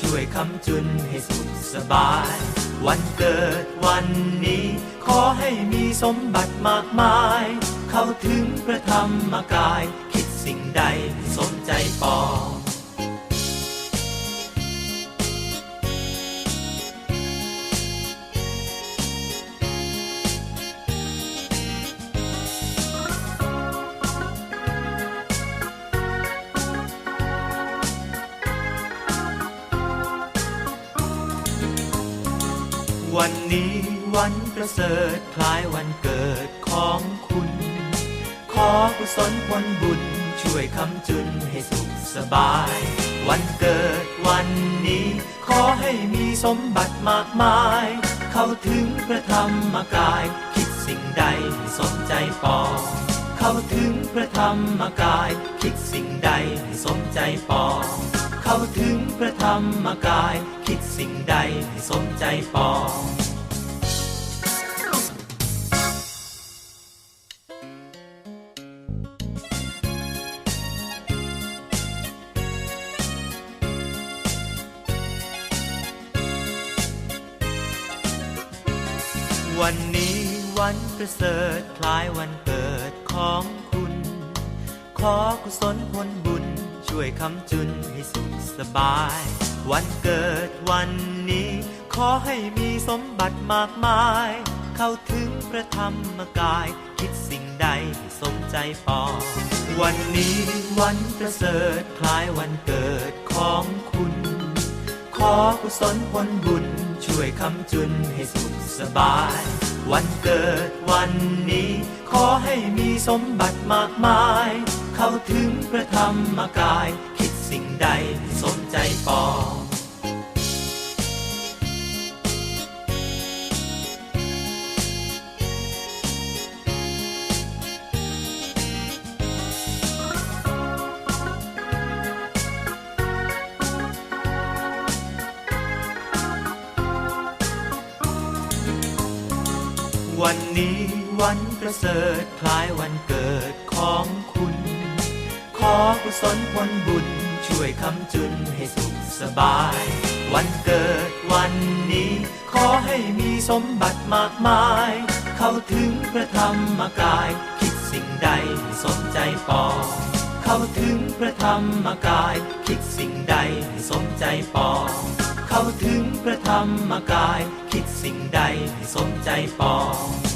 ช่วยคำจุนให้สุขสบาย วันเกิดวันนี้ ขอให้มีสมบัติมากมาย เข้าถึงพระธรรมกาย คิดสิ่งใดสมใจปอง วันนี้วันประเสริฐคล้ายวันเกิดของคุณ ขอกุศลผลบุญช่วยคำจุนให้สุขสบาย วันเกิดวันนี้ ขอให้มีสมบัติมากมาย เข้าถึงพระธรรมกาย คิดสิ่งใดให้สมใจปองเข้าถึงพระธรรมกาย คิดสิ่งใดให้สมใจปอง เข้าถึงพระธรรมกาย คิดสิ่งใดให้สมใจปองวันนี้วันประเสริฐคล้ายวันเกิดของคุณ ขอกุศลผลบุญ ช่วยคำจุนให้สุขสบาย วันเกิดวันนี้ ขอให้มีสมบัติมากมาย เข้าถึงพระธรรมกาย คิดสิ่งใดสมใจปอ วันนี้วันประเสริฐคล้ายวันเกิดของคุณ ขอกุศลผลบุญช่วยคำจุนให้สุขสบาย วันเกิดวันนี้ ขอให้มีสมบัติมากมาย เข้าถึงพระธรรมกาย คิดสิ่งใดให้สมใจปองวันนี้วันประเสริฐคล้ายวันเกิดของคุณ ขอกุศลผลบุญช่วยคำจุนให้สุขสบาย วันเกิดวันนี้ ขอให้มีสมบัติมากมาย เข้าถึงพระธรรมกาย คิดสิ่งใดให้สมใจปอง เข้าถึงพระธรรมกาย คิดสิ่งใดให้สมใจปอง เข้าถึงพระธรรมกาย คิดสิ่งใดให้สมใจปอง